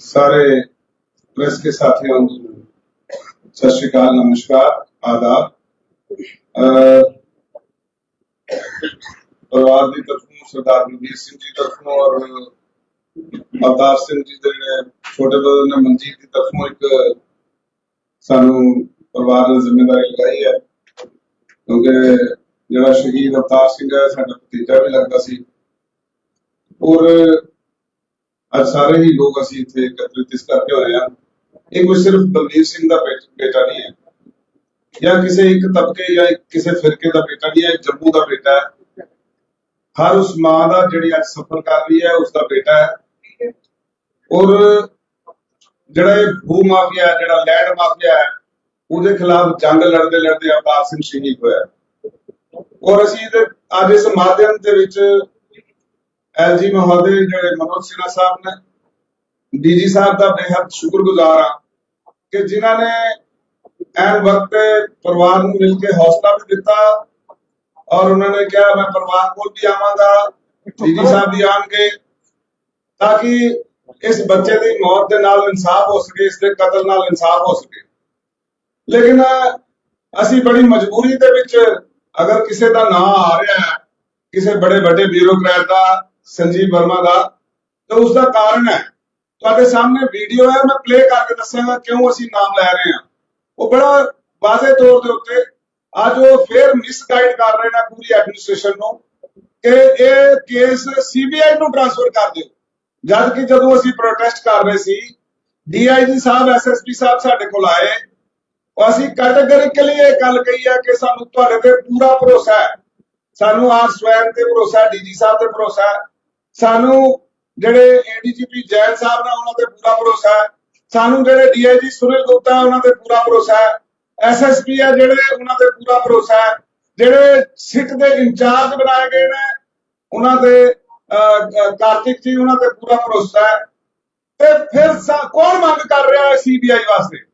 सारे प्रेस के साथियों को सत श्रीकाल नमस्कार आदाब ਅਹ ਪਰਿਵਾਰ ਦੀ ਤਰਫੋਂ ਸਰਦਾਰ ਮਨਵੀਰ ਸਿੰਘ ਜੀ ਤਰਫੋਂ ਔਰ ਅਵਤਾਰ ਸਿੰਘ ਜੀ ਦੇ ਜਿਹੜੇ ਛੋਟੇ ਬ੍ਰਦਰ ਨੇ ਮਨਜੀਤ ਦੀ ਤਰਫੋਂ ਇੱਕ ਸਾਨੂੰ ਪਰਿਵਾਰ ਨੇ ਜ਼ਿੰਮੇਵਾਰੀ ਲਗਾਈ ਹੈ ਕਿਉਂਕਿ ਜਿਹੜਾ ਸ਼ਹੀਦ ਅਵਤਾਰ ਸਿੰਘ ਹੈ ਸਾਡਾ ਭਤੀਜਾ ਵੀ ਲੱਗਦਾ ਸੀ ਔਰ ਅੱਜ ਸਾਰੇ ਹੀ ਲੋਕ ਅਸੀਂ ਇੱਥੇ ਇਕੱਤਰਿਤ ਇਸ ਕਰਕੇ ਹੋਏ ਹਾਂ। ਇਹ ਕੋਈ ਸਿਰਫ ਬਲਵੀਰ ਸਿੰਘ ਦਾ ਬੇਟਾ ਨਹੀਂ ਹੈ। ਜਾਂ ਕਿਸੇ ਇੱਕ ਤਬਕੇ ਜਾਂ ਕਿਸੇ ਫਿਰਕੇ ਦਾ ਬੇਟਾ ਨਹੀਂ ਹੈ ਜੰਮੂ ਦਾ ਬੇਟਾ ਹੈ। ਹਰ ਉਸ ਮਾਂ ਦਾ ਜਿਹੜੀ ਅੱਜ ਸਫਰ ਕਰ ਰਹੀ ਹੈ, ਉਸ ਦਾ ਬੇਟਾ ਹੈ। ਔਰ ਜਿਹੜਾ ਇਹ ਭੂ ਮਾਫੀਆ, ਜਿਹੜਾ ਲੈਂਡ ਮਾਫੀਆ ਹੈ, ਉਹਦੇ ਖਿਲਾਫ ਜੰਗ ਲੜਦੇ ਲੜਦੇ ਅਵਤਾਰ ਸਿੰਘ ਸ਼ਹੀਦ ਹੋਇਆ। ਔਰ ਅਸੀਂ ਇਹਦੇ ਅੱਜ ਇਸ ਮਾਧਿਅਮ ਦੇ ਵਿੱਚ ਐਲਜੀ ਮਹੋਦय ਜਿਹੜੇ ਮਨੋਜ ਸਿਨਹਾ ਸਾਹਿਬ ਨੇ ਡੀਜੀ ਸਾਹਿਬ ਦਾ ਬੇਹੱਦ ਸ਼ੁਕਰਗੁਜ਼ਾਰ ਹਾਂ ਕਿ ਜਿਨ੍ਹਾਂ ਨੇ ਐਨ ਵਕਤ ਪਰਿਵਾਰ ਨੂੰ ਮਿਲ ਕੇ ਹੌਸਲਾ ਵੀ ਦਿੱਤਾ ਔਰ ਉਹਨਾਂ ਨੇ ਕਿਹਾ, ਮੈਂ ਪਰਿਵਾਰ ਕੋਲ ਵੀ ਆਵਾਂਗਾ ਡੀਜੀ ਸਾਹਿਬ ਵੀ ਆਣਗੇ ਤਾਂ ਕਿ ਇਸ ਬੱਚੇ ਦੀ ਮੌਤ ਦੇ ਨਾਲ ਇਨਸਾਫ ਹੋ ਸਕੇ, ਇਸ ਦੇ ਕਤਲ ਨਾਲ ਇਨਸਾਫ ਹੋ ਸਕੇ। ਲੇਕਿਨ ਅਸੀਂ ਬੜੀ ਮਜਬੂਰੀ ਦੇ ਵਿੱਚ ਅਗਰ ਕਿਸੇ ਦਾ ਨਾਂ ਆ ਰਿਹਾ ਹੈ, ਕਿਸੇ ਬੜੇ ਵੱਡੇ ਬਿਊਰੋਕਰੈਟ ਦਾ ਸੰਜੀਵ ਵਰਮਾ ਦਾ, ਤਾਂ ਉਸ ਦਾ ਕਾਰਨ ਹੈ। ਤੁਹਾਡੇ ਸਾਹਮਣੇ ਵੀਡੀਓ ਹੈ, ਮੈਂ ਪਲੇ ਕਰਕੇ ਦੱਸਾਂਗਾ ਕਿਉਂ ਅਸੀਂ ਨਾਮ ਲੈ ਰਹੇ ਹਾਂ। ਉਹ ਬੜਾ ਵਾਜ਼ੇ ਤੌਰ ਦੇ ਉੱਤੇ ਅੱਜ ਉਹ ਫੇਰ ਮਿਸਗਾਈਡ ਕਰ ਰਹੇ ਨੇ ਪੂਰੀ ਐਡਮਿਨਿਸਟ੍ਰੇਸ਼ਨ ਨੂੰ ਕਿ ਇਹ ਕੇਸ ਸੀਬੀਆਈ ਨੂੰ ਟ੍ਰਾਂਸਫਰ ਕਰ ਦਿਓ। ਜਦ ਕਿ ਜਦੋਂ ਅਸੀਂ ਪ੍ਰੋਟੈਸਟ ਕਰ ਰਹੇ ਸੀ ਡੀਆਈਜੀ ਸਾਹਿਬ ਐਸਐਸਪੀ ਸਾਹਿਬ ਸਾਡੇ ਕੋਲ ਆਏ। ਉਹ ਅਸੀਂ ਕੈਟੇਗਰੀਕਲੀ ਇਹ ਗੱਲ ਕਹੀ ਹੈ ਕਿ ਸਾਨੂੰ ਤੁਹਾਡੇ ਤੇ ਪੂਰਾ ਭਰੋਸਾ ਹੈ। ਸਾਨੂੰ ਆਰ ਸਵੈਨ ਤੇ ਭਰੋਸਾ ਹੈ ਡੀਜੀ ਸਾਹਿਬ ਤੇ ਭਰੋਸਾ ਹੈ। ਸਾਨੂੰ ਜਿਹੜੇ ਏਡੀਜੀਪੀ ਜੈਨ ਸਾਹਿਬ ਨੇ ਉਹਨਾਂ ਤੇ ਪੂਰਾ ਭਰੋਸਾ ਹੈ ਸਾਨੂੰ ਜਿਹੜੇ ਡੀਆਈਜੀ ਸੁਨੀਲ ਗੁਪਤਾ ਉਹਨਾਂ ਤੇ ਪੂਰਾ ਭਰੋਸਾ ਹੈ ਐਸਐਸਪੀ ਹੈ ਜਿਹੜੇ ਉਹਨਾਂ ਤੇ ਪੂਰਾ ਭਰੋਸਾ ਹੈ ਜਿਹੜੇ ਸਿੱਖ ਦੇ ਇੰਚਾਰਜ ਬਣਾਏ ਗਏ ਨੇ, ਉਹਨਾਂ ਦੇ ਕਾਰਤਿਕ ਜੀ ਉਹਨਾਂ ਤੇ ਪੂਰਾ ਭਰੋਸਾ ਹੈ ਤੇ ਫਿਰ ਕੌਣ ਮੰਗ ਕਰ ਰਿਹਾ ਹੈ ਸੀਬੀਆਈ ਵਾਸਤੇ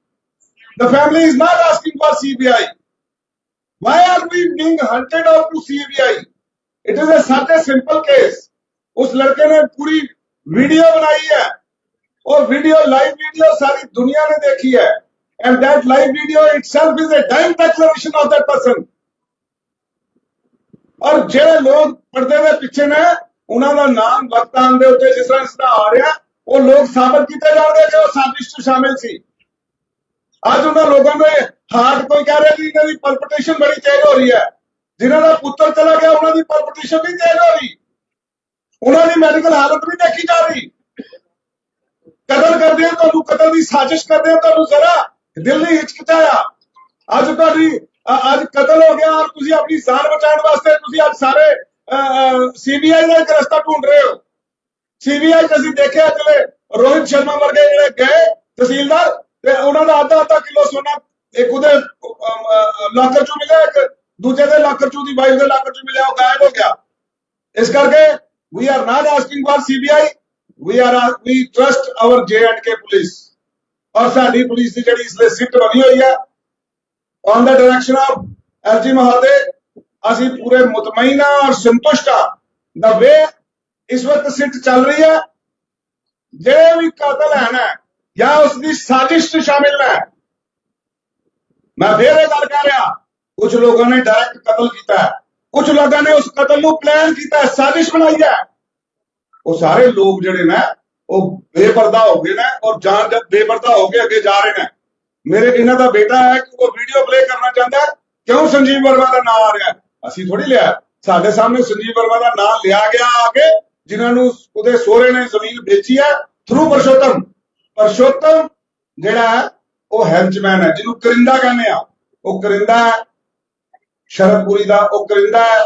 The family is not asking for CBI. Why are we being hunted out to CBI? It is a, such a simple case. उस लड़के ने पूरी वीडियो बनाई है और वीडियो लाइव वीडियो सारी दुनिया ने देखी है and that live video itself is a dying declaration of that person. ਔਰ ਜਿਹੜੇ ਲੋਕ ਪਰਦੇ ਦੇ ਪਿੱਛੇ ਨੇ ਉਹਨਾਂ ਦਾ ਨਾਮ ਵਕਤ ਆਉਣ ਦੇ ਉੱਤੇ ਜਿਸ ਤਰ੍ਹਾਂ ਇਸ ਤਰ੍ਹਾਂ ਆ ਰਿਹਾ ਉਹ ਲੋਕ ਸਾਬਤ ਕੀਤੇ ਜਾਣਗੇ ਕਿ ਉਹ ਸਾਜ਼ਿਸ਼ 'ਚ ਸ਼ਾਮਿਲ ਸੀ ਅੱਜ ਉਹਨਾਂ ਲੋਕਾਂ ਦੇ ਹਾਰਟ ਕੋਈ ਕਹਿ ਰਿਹਾ ਕਿ ਇਹਨਾਂ ਦੀ ਪਲਪੀਟੇਸ਼ਨ ਬੜੀ ਤੇਜ਼ ਹੋ ਰਹੀ ਹੈ ਜਿਨ੍ਹਾਂ ਦਾ ਪੁੱਤਰ ਚਲਾ ਗਿਆ ਉਹਨਾਂ ਦੀ ਪਲਪੀਟੇਸ਼ਨ ਨਹੀਂ ਤੇਜ਼ ਹੋ ਰਹੀ ਉਹਨਾਂ ਦੀ ਮੈਡੀਕਲ ਹਾਲਤ ਵੀ ਦੇਖੀ ਜਾ ਰਹੀ। ਕਤਲ ਕਰਦੇ ਆ ਤੁਹਾਨੂੰ, ਕਤਲ ਦੀ ਸਾਜ਼ਿਸ਼ ਕਰਦੇ ਆ ਤੁਹਾਨੂੰ ਜ਼ਰਾ। ਦਿਲ ਨਹੀਂ ਹਿਚਕਚਾਇਆ। ਅੱਜ ਤੁਹਾਡੀ ਅੱਜ ਕਤਲ ਹੋ ਗਿਆ ਔਰ ਤੁਸੀਂ ਆਪਣੀ ਜਾਨ ਬਚਾਉਣ ਵਾਸਤੇ ਤੁਸੀਂ ਅੱਜ ਸਾਰੇ ਸੀਬੀਆਈ ਦਾ ਇੱਕ ਰਸਤਾ ਢੂੰਡ ਰਹੇ ਹੋ। ਸੀਬੀਆਈ ਚ ਅਸੀਂ ਦੇਖਿਆ ਜਿਹੜੇ ਰੋਹਿਤ ਸ਼ਰਮਾ ਵਰਗੇ ਜਿਹੜੇ ਗਏ ਤਹਿਸੀਲਦਾਰ, ਤੇ ਉਹਨਾਂ ਦਾ ਅੱਧਾ ਅੱਧਾ ਕਿਲੋ ਸੋਨਾ ਇੱਕ ਉਹਦੇ ਲਾਕਰ ਚੋਂ ਮਿਲਿਆ, ਇੱਕ ਦੂਜੇ ਦੇ ਲਾਕਰ ਚੋਂ ਦੀ ਵਾਈਫ ਦੇ ਲਾਕਰ ਚੋਂ ਮਿਲਿਆ, ਉਹ ਗਾਇਬ ਹੋ ਗਿਆ। ਇਸ ਕਰਕੇ we are not asking for CBI we are we trust our J and ਔਰ ਸਾਡੀ ਪੁਲਿਸ ਦੀ ਜਿਹੜੀ ਇਸ ਲਈ ਸਿੱਟ ਬਣੀ ਹੋਈ ਹੈ on the direction of LG ਮਹਾਦੇ ਅਸੀਂ ਪੂਰੇ ਮੁਤਮਈਨ ਔਰ ਸੰਤੁਸ਼ਟ ਹਾਂ। ਦਾ ਵੇ ਇਸ ਵਕਤ ਸਿੱਟ ਚੱਲ ਰਹੀ ਹੈ ਜਿਹੜੇ ਵੀ ਕਾਤਲ ਹੈ ਨਾ ਜਾਂ ਉਸ ਦੀ ਸਾਜ਼ਿਸ਼ 'ਚ ਸ਼ਾਮਿਲ ਹੈ, ਮੈਂ ਫੇਰ ਇਹ ਗੱਲ ਕਰ ਰਿਹਾ, ਕੁਝ ਲੋਕਾਂ ਨੇ ਡਾਇਰੈਕਟ ਕਤਲ ਕੀਤਾ ਹੈ। ਕੁਝ ਲੋਕਾਂ ਨੇ ਉਸ ਕਤਲ ਨੂੰ ਪਲਾਨ ਕੀਤਾ ਸਾਜ਼ਿਸ਼ ਬਣਾਈ ਹੈ। ਉਹ ਸਾਰੇ ਲੋਕ ਜਿਹੜੇ ਨੇ, ਉਹ ਬੇਪਰਦਾ ਹੋ ਗਏ ਨੇ ਔਰ ਜਾਨ ਜਦ ਬੇਪਰਦਾ ਹੋ ਕੇ ਅੱਗੇ ਜਾ ਰਹੇ ਨੇ। ਮੇਰੇ ਇਹਨਾਂ ਦਾ ਬੇਟਾ ਹੈ ਕਿ ਉਹ ਵੀਡੀਓ ਪਲੇ ਕਰਨਾ ਚਾਹੁੰਦਾ ਕਿਉਂ ਸੰਜੀਵ ਵਰਮਾ ਦਾ ਨਾਮ ਆ ਰਿਹਾ? ਅਸੀਂ ਥੋੜੀ ਲਿਆ। ਸਾਡੇ ਸਾਹਮਣੇ ਸੰਜੀਵ ਵਰਮਾ ਦਾ ਨਾਮ ਲਿਆ ਗਿਆ ਆ ਕੇ, ਜਿਨ੍ਹਾਂ ਨੂੰ ਉਹਦੇ ਸਹੁਰੇ ਨੇ ਜ਼ਮੀਨ ਵੇਚੀ ਹੈ ਥਰੂ ਪਰਸ਼ੋਤਮ। ਪਰਸ਼ੋਤਮ ਜਿਹੜਾ ਹੈ, ਉਹ ਹੈਂਚਮੈਨ ਹੈ, ਜਿਹਨੂੰ ਕਰਿੰਦਾ ਕਹਿੰਦੇ ਆ। ਉਹ ਕਰਿੰਦਾ ਹੈ ਸ਼ਰਦਪੁਰੀ ਦਾ ਉਹ ਕਰਿੰਦਾ ਹੈ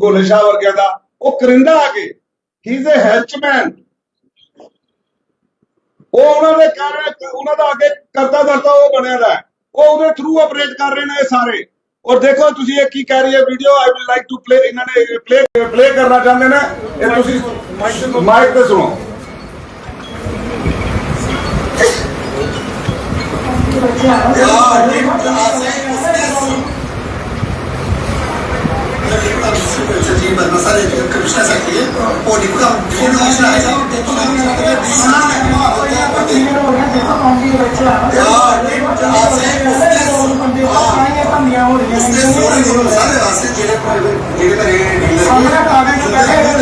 ਗੋਲੇ ਸ਼ਾਹ ਵਰਗਿਆਂ ਦਾ ਉਹ ਕਰਿੰਦਾ ਆ ਕੇ। ਹੀ ਇਜ਼ ਅ ਹੈਂਚਮੈਨ ਉਹ ਉਹਨਾਂ ਦੇ ਕਾਰਨ ਉਹਨਾਂ ਦਾ ਅੱਗੇ ਕਰਤਾ ਦਰਤਾ ਉਹ ਬਣਿਆ ਦਾ ਹੈ। ਉਹ ਉਹਦੇ ਥਰੂ ਆਪਰੇਟ ਕਰ ਰਹੇ ਨੇ ਇਹ ਸਾਰੇ। ਔਰ ਦੇਖੋ ਤੁਸੀਂ ਇਹ ਕੀ ਕਹਿ ਰਹੀ ਹੈ video I will like to play ਇਹਨਾਂ ਨੇ ਪਲੇ ਪਲੇ ਕਰਨਾ ਚਾਹੁੰਦੇ ਨੇ। ਇਹ ਤੁਸੀਂ ਮਾਈਕ ਤੇ ਸੁਣੋ। Czyli masale kamienia takie, Kıymet Masal ediyor, Kıbrıs'a saklıyor. O nikah, bunu açılayacağım. ਜਿਹੜੇ ਮੇਰੇ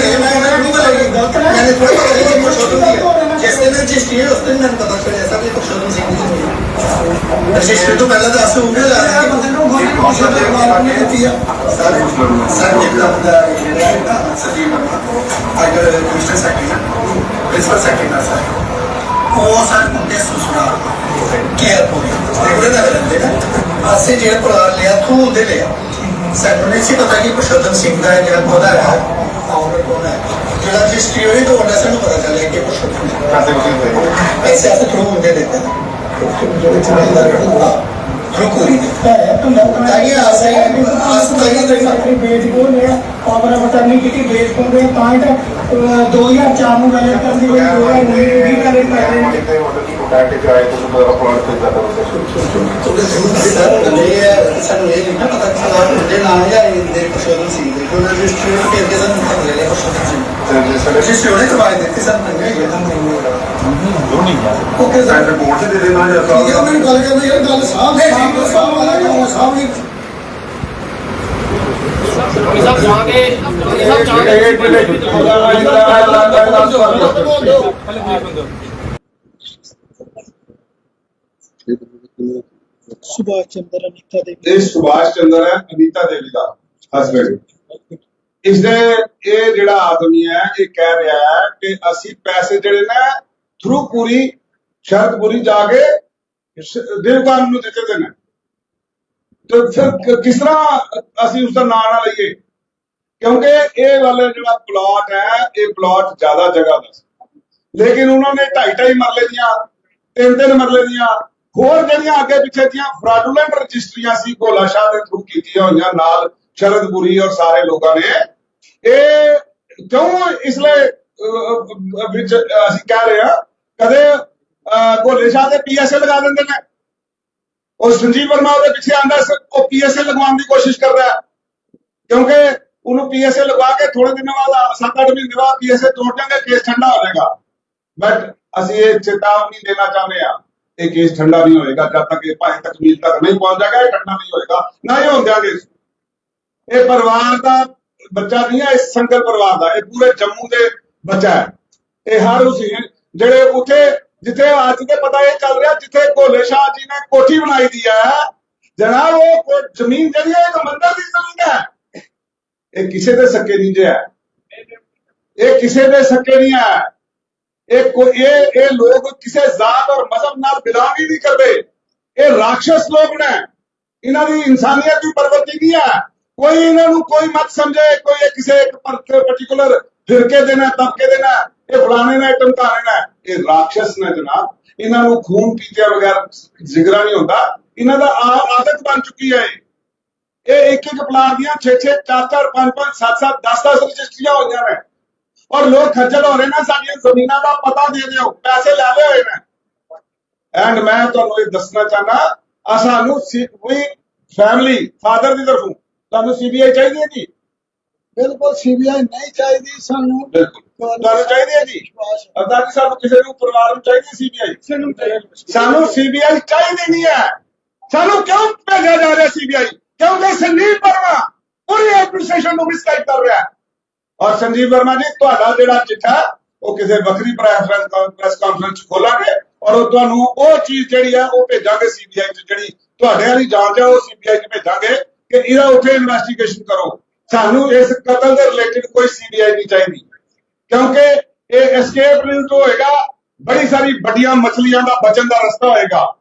ਜਿਹੜੇ ਮੇਰੇ ਗਲਤ ਨੇ ਮੈਂ ਥੋੜਾ ਜਿਹਾ ਕੁਝ ਹੋਰ ਉਂਗਲ ਲਾ ਰਹੇ ਬੰਦੇ ਨੂੰ ਬਹੁਤ ਪਰਸ਼ੋਤਮ ਸਿੰਘ ਮਾਰ ਨੇ ਦਿੱਤੀ ਆ ਸਰ ਸਰ ਇੱਕ ਦਾ ਬੰਦਾ ਜਿਹੜਾ ਹੈ ਨਾ ਸੰਜੀਵ ਵਰਮਾ ਅਗਰ ਕਮਿਸ਼ਨਰ ਸੈਕਟਰੀ ਪ੍ਰਿੰਸੀਪਲ ਸੈਕਟਰੀ ਦਾ ਸਰ ਉਹ ਸਰ ਮੁੰਡੇ ਸੁਸਰਾ ਕੇਅਰ ਪੂਰੀ ਉਹਦੇ ਨਾਲ ਰਹਿੰਦੇ ਨਾ ਅਸੀਂ ਜਿਹੜਾ ਪਲਾਨ ਲਿਆ ਤੂੰ ਉਹਦੇ ਲਿਆ ਸਾਨੂੰ ਨਹੀਂ ਜਿਹੜਾ ਹਿਸਟਰੀ ਹੋਈ ਤਾਂ ਉਹਨਾਂ ਸਾਨੂੰ ਪਤਾ ਚੱਲਿਆ ਕਿ ਕੁਝ ਹੋਇਆ। ਐਸੇ ਐਸੇ ਥਰੂ ਹੁੰਦੇ ਰਹਿੰਦੇ ਨੇ। ਜਿਹੜੇ ਚੰਦਾ ਰਹਾ ਰੁਕੋ ਨਹੀਂ। ਹੈ ਤਾਂ ਮੈਂ ਤਾਂ ਇਹ ਆਸ ਹੈ ਕਿ ਆਸ ਤਾਂ ਇਹ ਆਪਣੀ ਬੇਟੀ ਕੋਲ ਮੇਰਾ ਪਾਵਰ ਆਫ ਅਟਾਰਨੀ ਕੀਤੀ ਬੇਸ ਕਰਦੇ ਤਾਂ ਇਹ ਤਾਂ 2004 ਨੂੰ ਵੈਲਿਡ ਕਰਦੀ ਹੋਈ 2019 ਵੀ ਵੈਲਿਡ ਕਰ ਰਹੇ। ਨੇ ਕੰਟੈਕਟ ਕਰਾਏ ਤੋਂ ਦੁਬਾਰਾ ਪਲਾਟ ਤੇ ਜਾਣਾ ਹੁੰਦਾ ਹੈ ਸਾਨੂੰ ਇਹ ਨਹੀਂ ਨਾ ਪਤਾ ਕਿ ਸਾਡਾ ਮੁੰਡੇ ਨਾਲ ਜਾਂ ਇਹਦੇ ਪਸ਼ੋਦਨ ਸੀ। ਦੇਖੋ ਰਜਿਸਟਰੀ ਨੂੰ ਕਿਹਾ ਕਿ ਸਾਨੂੰ ਪਤਾ ਲੱਗਿਆ ਪਸ਼ੋਦਨ ਸੀ। ਰਜਿਸਟਰੀ ਉਹਨੇ ਕਰਵਾਈ ਦਿੱਤੀ ਸਾਨੂੰ ਨਹੀਂ ਇਹ ਤਾਂ ਨਹੀਂ ਉਹ ਨਹੀਂ ਯਾਰ ਓਕੇ ਸਰ ਰਿਪੋਰਟ ਦੇ ਦੇਣਾ ਜਾਂ ਸਾਹਿਬ ਇਹ ਮੈਨੂੰ ਗੱਲ ਕਰਨੀ ਯਾਰ ਗੱਲ ਸਾਹਿਬ ਸਾਹਿਬ ਵਾਲਾ ਕੰਮ ਸਾਹਿਬ ਦੀ ਸਭ ਜਾਗੇ ਸਭ ਜਾਗੇ ਸੁਭਾਸ਼ ਚੰਦਰ ਅਨੀਤਾ ਦੇ ਇਹ ਸੁਭਾਸ਼ ਚੰਦਰ ਹੈ, ਅਨੀਤਾ ਦੇਵੀ ਦਾ ਹਸਬੰਡ ਇਸਦੇ ਇਹ ਜਿਹੜਾ ਆਦਮੀ ਹੈ, ਇਹ ਕਹਿ ਰਿਹਾ ਹੈ ਕਿ ਅਸੀਂ ਪੈਸੇ ਜਿਹੜੇ ਨਾ ਥਰੂ ਪੂਰੀ ਸ਼ਰਤ ਪੂਰੀ ਜਾ ਕੇ ਸ਼- ਦਿਲਬਾਨ ਨੂੰ ਦਿੱਤੇ ਦੇ ਤੇ ਫਿਰ ਕਿਸ ਤਰ੍ਹਾਂ ਅਸੀਂ ਉਸ ਦਾ ਨਾਂ ਨਾ ਲਈਏ? ਕਿਉਂਕਿ ਇਹ ਵਾਲਾ ਜਿਹੜਾ ਪਲਾਟ ਹੈ ਇਹ ਪਲਾਟ ਜ਼ਿਆਦਾ ਜਗ੍ਹਾ ਦਾ ਸੀ। ਲੇਕਿਨ ਉਹਨਾਂ ਨੇ ਢਾਈ ਢਾਈ ਮਰਲੇ ਦੀਆਂ ਤਿੰਨ ਤਿੰਨ ਮਰਲੇ ਦੀਆਂ ਹੋਰ ਜਿਹੜੀਆਂ ਅੱਗੇ ਪਿੱਛੇ ਦੀਆਂ ਫਰਾਡੂਲੈਂਟ ਰਜਿਸਟਰੀਆਂ ਸੀ ਭੋਲਾ ਸ਼ਾਹ ਦੇ ਥਰੂ ਕੀਤੀਆਂ ਹੋਈਆਂ ਨਾਲ ਸ਼ਰਦਪੁਰੀ ਔਰ ਸਾਰੇ ਲੋਕਾਂ ਨੇ। ਇਹ ਕਿਉਂ ਇਸ ਲਈ ਵਿੱਚ ਅਸੀਂ ਕਹਿ ਰਹੇ ਹਾਂ? ਕਦੇ ਅਹ, ਭੋਲੇ ਸ਼ਾਹ ਦੇ ਪੀਐਸਏ ਲਗਾ ਦਿੰਦੇ ਨੇ? ਉਹ ਸੰਜੀਵ ਵਰਮਾ ਉਹਦੇ ਪਿੱਛੇ ਆਂਦਾ ਉਹ ਪੀਐਸਏ ਲਗਵਾਉਣ ਦੀ ਕੋਸ਼ਿਸ਼ ਕਰ ਕਿਉਂਕਿ ਉਹਨੂੰ ਪੀਐਸਏ ਲਗਵਾ ਕੇ ਥੋੜੇ ਦਿਨਾਂ ਬਾਅਦ ਸੱਤ ਅੱਠ ਮਹੀਨੇ ਬਾਅਦ ਪੀਐਸਏ ਤੋੜ ਕੇਸ ਠੰਡਾ ਹੋ ਜਾਏਗਾ। ਬਟ ਅਸੀਂ ਇਹ ਚੇਤਾਵਨੀ ਦੇਣਾ ਚਾਹੁੰਦੇ ਹਾਂ, ਇਹ ਕੇਸ ਠੰਡਾ ਨਹੀਂ ਹੋਏਗਾ, ਜਦ ਤੱਕ ਇਹ ਭਾਵੇਂ ਤਕਮੀਲ ਤੱਕ ਨਹੀਂ ਪਹੁੰਚ ਜਾਏਗਾ ਇਹ ਠੰਡਾ ਨਹੀਂ ਹੋਏਗਾ। ਨਾ ਹੀ ਹੋਣ ਦਿਆਂਗੇ। ਇਹ ਪਰਿਵਾਰ ਦਾ ਬੱਚਾ ਨਹੀਂ ਹੈ ਇਸ ਸੰਗਲ ਪਰਿਵਾਰ ਦਾ, ਇਹ ਪੂਰੇ ਜੰਮੂ ਦੇ ਬੱਚਾ ਹੈ। ਇਹ ਹਰ ਉਸ ਜਿਹੜੇ ਉੱਥੇ ਜਿੱਥੇ ਅੱਜ ਤੇ ਪਤਾ ਇਹ ਚੱਲ ਰਿਹਾ ਜਿੱਥੇ ਭੋਲੇ ਸ਼ਾਹ ਜੀ ਨੇ ਕੋਠੀ ਬਣਾਈ ਦੀ ਹੈ, ਜਨਾਬ ਉਹ ਜ਼ਮੀਨ ਜਿਹੜੀ ਹੈ, ਇਹ ਮੰਦਰ ਦੀ ਜ਼ਮੀਨ ਹੈ। ਇਹ ਕਿਸੇ ਦੇ ਸੱਕੇ ਨਹੀਂ ਜੇ ਇਹ ਕਿਸੇ ਦੇ ਸੱਕੇ ਨਹੀਂ ਹੈ। ਇਹ ਕੋ ਇਹ ਇਹ ਲੋਕ ਕਿਸੇ ਜ਼ਾਤ ਔਰ ਮਜ਼ਹਬ ਨਾਲ ਬਿਲੋਂਗ ਹੀ ਨਹੀਂ ਕਰਦੇ। ਇਹ ਰਾਖਸ਼ ਲੋਕ ਨੇ। ਇਹਨਾਂ ਦੀ ਇਨਸਾਨੀਅਤ ਦੀ ਪਰਵਰਤੀ ਨਹੀਂ ਹੈ? ਕੋਈ ਇਹਨਾਂ ਨੂੰ ਕੋਈ ਮਤ ਸਮਝੇ, ਕੋਈ ਇਹ ਕਿਸੇ ਇੱਕ ਪਾਰਟਿਕੂਲਰ ਫਿਰਕੇ ਦੇ ਨਾ ਤਬਕੇ ਦੇ ਨਾ ਇਹ ਫਲਾਣੇ ਨੇ ਟਮਕਾਣੇ ਨੇ, ਇਹ ਰਾਖਸ਼ ਨੇ ਜਨਾਬ। ਇਹਨਾਂ ਨੂੰ ਖੂਨ ਪੀਤੇ ਬਗੈਰ ਜਿਗਰਾ ਨਹੀਂ ਹੁੰਦਾ। ਇਹਨਾਂ ਦਾ ਆਦਤ ਬਣ ਚੁੱਕੀ ਹੈ ਇਹ। ਇੱਕ ਇੱਕ ਪਲਾਟ ਦੀਆਂ 6 6 4 4 5 5 7 7 10 10 ਰਜਿਸਟਰੀਆਂ ਹੋਈਆਂ ਨੇ। ਔਰ ਲੋਕ ਖੱਜਲ ਹੋ ਰਹੇ ਨੇ, ਸਾਡੀਆਂ ਜ਼ਮੀਨਾਂ ਦਾ ਪਤਾ ਦੇ ਦਿਓ, ਪੈਸੇ ਲੈ ਲਏ ਹੋਏ ਨੇ। ਐਂਡ ਮੈਂ ਤੁਹਾਨੂੰ ਇਹ ਦੱਸਣਾ ਚਾਹਨਾ ਆ ਸਾਨੂੰ ਵੀ ਫੈਮਿਲੀ ਫਾਦਰ ਦੀ ਤਰਫੋਂ, ਤੁਹਾਨੂੰ ਸੀਬੀਆਈ ਚਾਹੀਦੀ ਹੈ ਜੀ ਬਿਲਕੁਲ ਸੀਬੀਆਈ ਨਹੀਂ ਚਾਹੀਦੀ ਸਾਨੂੰ। ਬਿਲਕੁਲ। ਤੁਹਾਨੂੰ ਚਾਹੀਦੀ ਹੈ ਜੀ? ਅਰਦਾਸ ਜੀ ਸਾਨੂੰ ਕਿਸੇ ਨੂੰ ਪਰਿਵਾਰ ਨੂੰ ਚਾਹੀਦੀ ਸੀਬੀਆਈ? ਸਾਨੂੰ ਸਾਨੂੰ ਸੀਬੀਆਈ ਚਾਹੀਦੀ ਨਹੀਂ ਹੈ। ਸਾਨੂੰ ਕਿਉਂ ਭੇਜਿਆ ਜਾ ਰਿਹਾ ਸੀਬੀਆਈ? ਕਿਉਂਕਿ ਸੰਜੀਵ ਵਰਮਾ ਪੂਰੀ ਐਡਮਿਨਿਸਟ੍ਰੇਸ਼ਨ ਨੂੰ ਮਿਸਗਾਈਡ ਕਰ ਰਿਹਾ ਔਰ ਸੰਜੀਵ ਵਰਮਾ ਜੀ ਤੁਹਾਡਾ ਜਿਹੜਾ ਚਿੱਠਾ ਉਹ ਕਿਸੇ ਵੱਖਰੀ ਪ੍ਰੈਸ ਕਾਨਫਰੰਸ ਖੋਲਾਂਗੇ ਔਰ ਉਹ ਤੁਹਾਨੂੰ ਉਹ ਚੀਜ਼ ਜਿਹੜੀ ਹੈ ਉਹ ਭੇਜਾਂਗੇ ਸੀਬੀਆਈ ਚ ਜਿਹੜੀ ਤੁਹਾਡੇ ਵਾਲੀ ਜਾਂਚ ਹੈ ਉਹ ਸੀਬੀਆਈ ਚ ਭੇਜਾਂਗੇ ਕਿ ਇਹਦਾ ਉੱਥੇ ਇਨਵੈਸਟੀਗੇਸ਼ਨ ਕਰੋ। ਸਾਨੂੰ ਇਸ ਕਤਲ ਦੇ ਰਿਲੇਟਡ ਕੋਈ ਸੀਬੀਆਈ ਨਹੀਂ ਚਾਹੀਦੀ। ਕਿਉਂਕਿ ਇਹ ਐਸਕੇਪ ਰੂਟ ਹੋਏਗਾ ਬੜੀ ਸਾਰੀ ਵੱਡੀਆਂ ਮਛਲੀਆਂ ਦਾ ਬਚਣ ਦਾ ਰਸਤਾ ਹੋਏਗਾ।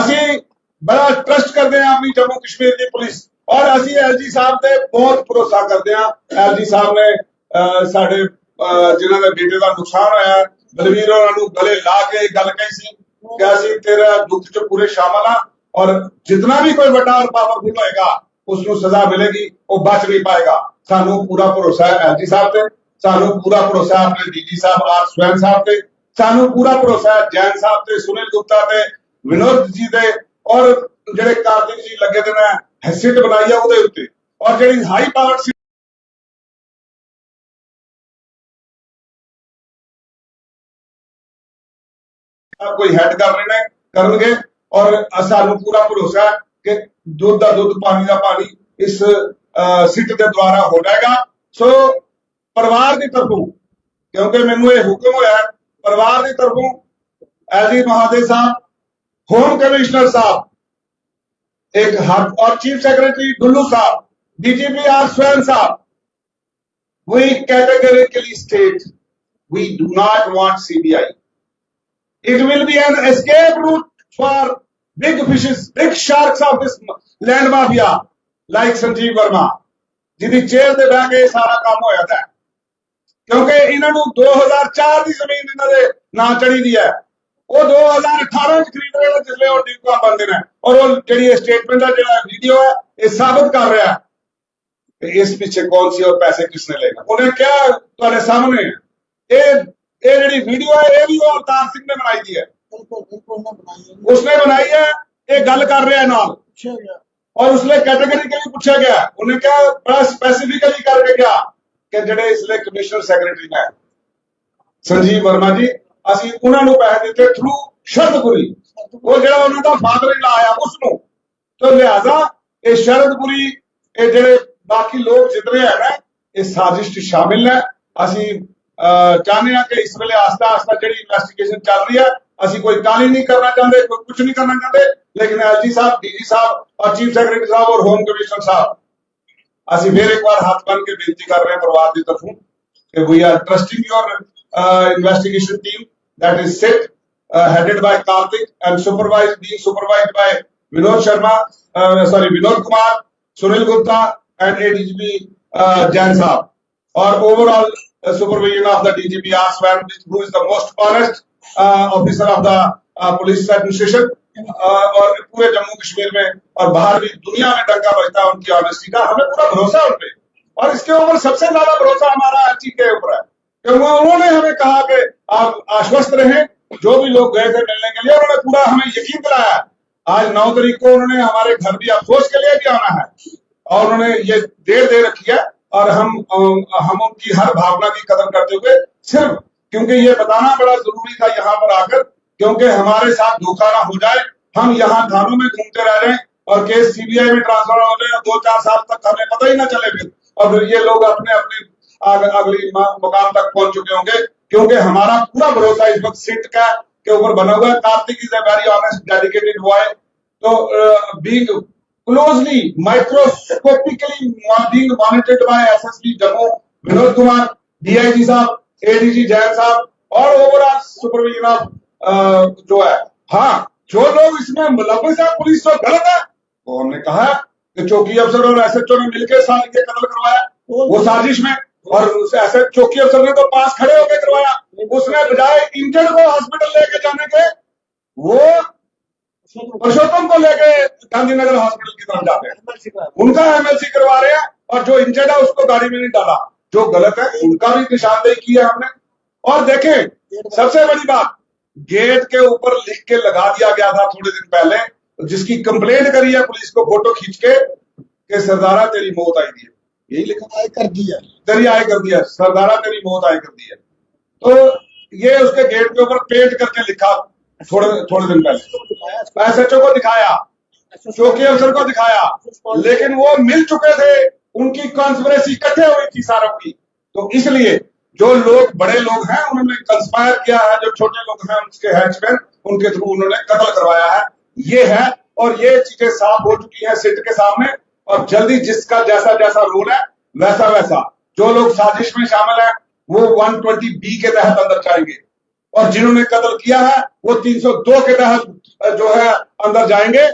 ਅਸੀਂ ਬੜਾ ਟਰਸਟ ਕਰਦੇ ਹਾਂ ਆਪਣੀ ਜੰਮੂ ਕਸ਼ਮੀਰ ਦੀ ਪੁਲਿਸ। ਔਰ ਅਸੀਂ ਐਲਜੀ ਸਾਹਿਬ ਤੇ ਬਹੁਤ ਭਰੋਸਾ ਕਰਦੇ ਹਾਂ। ਐਲਜੀ ਸਾਹਿਬ ਨੇ ਅਹ, ਸਾਡੇ ਅਹ, ਜਿਨ੍ਹਾਂ ਦੇ ਬੇਟੇ ਦਾ ਨੁਕਸਾਨ ਹੋਇਆ ਬਲਵੀਰ ਹੋਰਾਂ ਨੂੰ ਗਲੇ ਲਾ ਕੇ ਗੱਲ ਕਹੀ ਸੀ ਕਿ ਅਸੀਂ ਤੇਰਾ ਦੁੱਖ ਚ ਪੂਰੇ ਸ਼ਾਮਲ ਹਾਂ। ਔਰ ਜਿੰਨਾ ਵੀ ਕੋਈ ਵੱਡਾ ਔਰ ਪਾਵਰਫੁਲ ਹੋਏਗਾ ਉਸ ਨੂੰ ਸਜ਼ਾ ਮਿਲੇਗੀ, ਉਹ ਬਚ ਨਹੀਂ ਪਾਏਗਾ। ਸਾਨੂੰ ਪੂਰਾ ਭਰੋਸਾ ਹੈ ਐਲਜੀ ਸਾਹਿਬ ਤੇ, ਸਾਨੂੰ ਪੂਰਾ ਭਰੋਸਾ ਹੈ ਆਪਣੇ ਡੀਜੀ ਸਾਹਿਬ, ਆਰ ਸਵੈਨ ਸਾਹਿਬ ਤੇ, ਸਾਨੂੰ ਪੂਰਾ ਭਰੋਸਾ ਹੈ ਜੈਨ ਸਾਹਿਬ ਤੇ, ਸੁਨੀਲ ਗੁਪਤਾ ਤੇ, ਵਿਨੋਦ ਜੀ ਦੇ, ਔਰ ਜਿਹੜੇ ਕਾਰਤਿਕ ਜੀ ਲੱਗੇ ਦੇ ਨੇ ਹੈਸੀਅਤ ਬਣਾਈ ਆ ਉਹਦੇ ਉੱਤੇ। ਔਰ ਜਿਹੜੀ ਹਾਈ ਪਾਵਰ ਕੋਈ ਹੈਡ ਕਰ ਰਹੇ ਨੇ, ਕਰਨਗੇ, ਔਰ ਸਾਨੂੰ ਪੂਰਾ ਭਰੋਸਾ ਹੈ ਕਿ ਦੁੱਧ ਦਾ ਦੁੱਧ ਪਾਣੀ ਦਾ ਪਾਣੀ ਇਸ ਸਿੱਟ ਦੇ ਦੁਆਰਾ ਹੋ ਜਾਏਗਾ ਸੋ ਪਰਿਵਾਰ ਦੀ ਤਰਫੋਂ ਕਿਉਂਕਿ ਮੈਨੂੰ ਇਹ ਹੁਕਮ ਹੋਇਆ ਹੈ, ਪਰਿਵਾਰ ਦੀ ਤਰਫੋਂ एलजी महादेव साहब होम कमिश्नर साहब एक हर और चीफ सेक्रेटरी डुल्लू साहब डीजीपी आर स्वयं साहब we categorically state we do not want CBI. It will be an escape route for big fishes, big sharks of this land mafia like Sanjeev Verma ਜਿਹਦੀ ਜੇਲ੍ਹ ਦੇ ਬਹਿ ਕੇ ਸਾਰਾ ਕੰਮ ਹੋਇਆ ਤਾਂ। ਕਿਉਂਕਿ ਇਹਨਾਂ ਨੂੰ 2004 ਦੀ ਜ਼ਮੀਨ ਇਹਨਾਂ ਦੇ ਨਾਂ ਚੜੀ ਦੀ ਹੈ। ਉਹ 2018 ਚ ਖਰੀਦ ਰਹੇ ਨੇ ਜਿਸਲੇ ਉਹ ਡੀਕਾ ਬੰਦੇ ਨੇ। ਔਰ ਉਹ ਜਿਹੜੀ ਸਟੇਟਮੈਂਟ ਦਾ ਜਿਹੜਾ ਵੀਡੀਓ ਹੈ ਇਹ ਸਾਬਤ ਕਰ ਰਿਹਾ ਤੇ ਇਸ ਪਿੱਛੇ ਕੌਣ ਸੀ ਔਰ ਪੈਸੇ ਕਿਸ ਨੇ? ਲੈਣਾ ਉਹਨੇ ਕਿਹਾ ਤੁਹਾਡੇ ਸਾਹਮਣੇ ਇਹ ਇਹ ਜਿਹੜੀ ਵੀਡੀਓ ਹੈ ਇਹ ਵੀ ਉਹ ਅਵਤਾਰ ਸਿੰਘ ਨੇ ਬਣਾਈ ਦੀ ਹੈ। ਬਿਲਕੁਲ ਬਿਲਕੁਲ ਨਾ ਬਣਾਈ ਉਸਨੇ ਬਣਾਈ ਹੈ ਇਹ ਗੱਲ ਕਰ ਰਿਹਾ ਹੈ ਨਾਲ ਪੁੱਛਿਆ ਗਿਆ और उसने कैटेगरिकली पूछा गया उन्हें क्या बड़ा स्पेसिफिकली करके गया ਕਿ ਜਿਹੜੇ ਇਸ ਲਈ ਕਮਿਸ਼ਨਰ ਸੈਕਟਰੀ ਨੇ ਸੰਜੀਵ ਵਰਮਾ ਜੀ ਅਸੀਂ ਉਹਨਾਂ ਨੂੰ ਪੈਸੇ ਦਿੱਤੇ ਥਰੂ ਸ਼ਰਦਪੁਰੀ ਉਹ ਜਿਹੜਾ ਉਹਨਾਂ ਦਾ ਫਾਦਰ ਇਨ ਆਇਆ ਉਸ ਨੂੰ तो लिहाजा ਇਹ ਸ਼ਰਦਪੁਰੀ ਇਹ ਜਿਹੜੇ ਬਾਕੀ ਲੋਕ ਜਿਤਨੇ ਹੈ ਨਾ ਇਹ ਸਾਜ਼ਿਸ਼ 'ਚ ਸ਼ਾਮਿਲ ਹੈ ਅਸੀਂ ਅਹ, ਚਾਹੁੰਦੇ ਹਾਂ ਕਿ ਇਸ ਵੇਲੇ ਆਸਤਾ ਆਸਤਾ ਜਿਹੜੀ ਇਨਵੈਸਟੀਗੇਸ਼ਨ ਚੱਲ ਰਹੀ ਹੈ ਅਸੀਂ ਕੋਈ ਕਾਲੀ ਨਹੀਂ ਕਰਨਾ ਚਾਹੁੰਦੇ ਕੋਈ ਕੁਝ ਨਹੀਂ ਕਰਨਾ ਚਾਹੁੰਦੇ ਲੇਕਿਨ ਐਲਜੀ ਸਾਹਿਬ ਡੀਜੀ ਸਾਹਿਬ ਔਰ ਚੀਫ ਸੈਕਟਰੀ ਸਾਹਿਬ ਔਰ ਹੋਮ ਕਮਿਸ਼ਨਰ ਸਾਹਿਬ ਅਸੀਂ ਫਿਰ ਇੱਕ ਵਾਰ ਹੱਥ ਬੰਨ ਕੇ ਬੇਨਤੀ ਕਰ ਰਹੇ ਹਾਂ ਪਰਿਵਾਰ ਦੀ ਤਰਫੋਂ ਕਿ we are trusting your investigation team that is set uh, headed by Karthik and supervised being supervised by Vinod Sharma uh, sorry Vinod Kumar Sunil Gupta and ADGP uh, Jain Saab or overall uh, supervision of the DGP R Swan who is the most honest uh, of police administration uh, और पूरे जम्मू कश्मीर में और बाहर भी दुनिया में डंका बजता है उनकी ऑनेस्टी का। हमें पूरा भरोसा उन पे। और इसके ऊपर सबसे ज़्यादा भरोसा हमारा एलची के ऊपर है। क्योंकि उन्होंने हमें कहा कि आप आश्वस्त रहें जो भी लोग गए थे मिलने के लिए उन्होंने पूरा हमें यकीन दिलाया। आज नौ तारीख को उन्होंने हमारे घर भी अफसोस के लिए भी आना है। और उन्होंने ये देर दे रखी है। और हम हम उनकी हर भावना की कदर करते हुए सिर्फ़ क्योंकि ये बताना बड़ा ज़रूरी था यहाँ पर आकर, क्योंकि हमारे साथ धोखा ना हो जाए, हम यहाँ थानों में घूमते रह जाएँ और केस सीबीआई में ट्रांसफ़र हो जाए और दो चार साल तक हमें पता ही ना चले फिर। और फिर ये लोग अपने अपने अगली म- मुकाम तक पहुँच चुके होंगे, क्योंकि हमारा पूरा भरोसा इस वक्त सिट का के ऊपर बना हुआ है। Kartik is a very honest dedicated boy तो being closely microscopically monitored by SSP Jammu Vinod Kumar DIG साहब एडीजी जैन साहब और ओवरऑल सुपरविजन ऑफ़ जो है। हाँ जो लोग इसमें मुलविस है, पुलिस तो गलत है। वो हमने कहा कि चौकी अफसर और एसएचओ ने मिलकर साल के कत्ल करवाया, वो साजिश में, और ऐसे चौकी अफसर ने तो पास खड़े होकर करवाया। उसने बजाय इंजर्ड को हॉस्पिटल लेके जाने के, वो पुरुषोत्तम को लेके गांधीनगर हॉस्पिटल की तरफ़ जाते हैं। उनका एमएलसी करवा रहे हैं, और जो इंजर्ड है उसको गाड़ी में नहीं डाला। जो गलत है उनका भी निशानदेही की है हमने। और देखें सबसे बड़ी बात गेट के ऊपर लिख के लगा दिया गया था थोड़े दिन पहले जिसकी कंप्लेंट करी है पुलिस को फ़ोटो खींच के कि सरदारा तेरी मौत आई दी है। यही लिखा ਆਏ कर दिया। तेरी आय कर दिया सरदारा तेरी मौत आय कर दी है। तो ये उसके गेट के ऊपर पेंट करके लिखा थोड़े थोड़े दिन पहले। एसएचओ को दिखाया चौकी अफसर को दिखाया लेकिन वो मिल चुके थे। उनकी कॉन्स्परेसी इकट्ठे हुई थी सारों की। तो इसलिए जो लोग, बड़े लोग हैं, उन्होंने कंस्पायर किया है, जो छोटे लोग हैं उनके हैचमैन उनके थ्रू उन्होंने कत्ल करवाया है। ये है, और ये चीज़ें साफ़ हो चुकी हैं सिट के सामने, और जल्दी जिसका जैसा जैसा रोल है, वैसा वैसा। जो लोग साजिश में शामिल है, वो 120 बी के तहत अंदर जाएँगे। और जिन्होंने कत्ल किया है, वो 302 के तहत, जो है, अंदर जाएँगे।